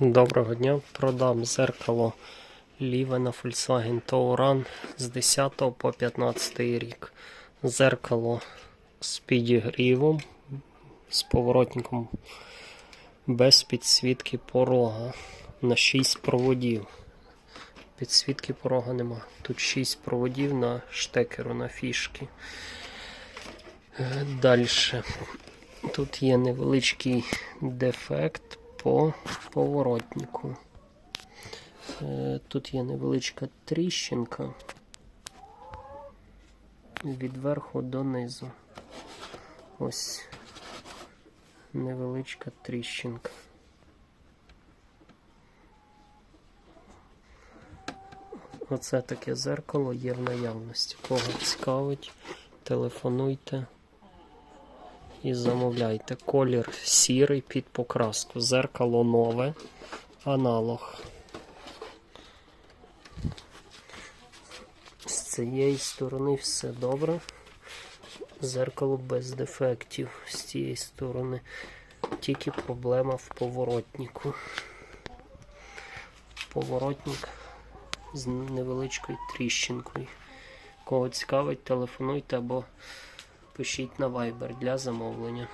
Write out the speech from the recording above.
Доброго дня. Продам зеркало ліве на Volkswagen Touran з 10 по 15 рік. Зеркало з підігрівом, з поворотником без підсвітки порога на 6 проводів. Підсвітки порога нема. Тут 6 проводів на штекеру на фішки. Далі. Тут є невеличкий дефект по поворотнику. Е, Тут є невеличка тріщинка від верху до низу. Ось невеличка тріщинка. Оце таке зеркало є в наявності. Кого цікавить, телефонуйте і замовляйте. Колір сірий під покраску. Зеркало нове, аналог. З цієї сторони все добре. Зеркало без дефектів. З цієї сторони тільки проблема в поворотнику. Поворотник з невеличкою тріщинкою. Кого цікавить, телефонуйте або пишіть на Viber для замовлення.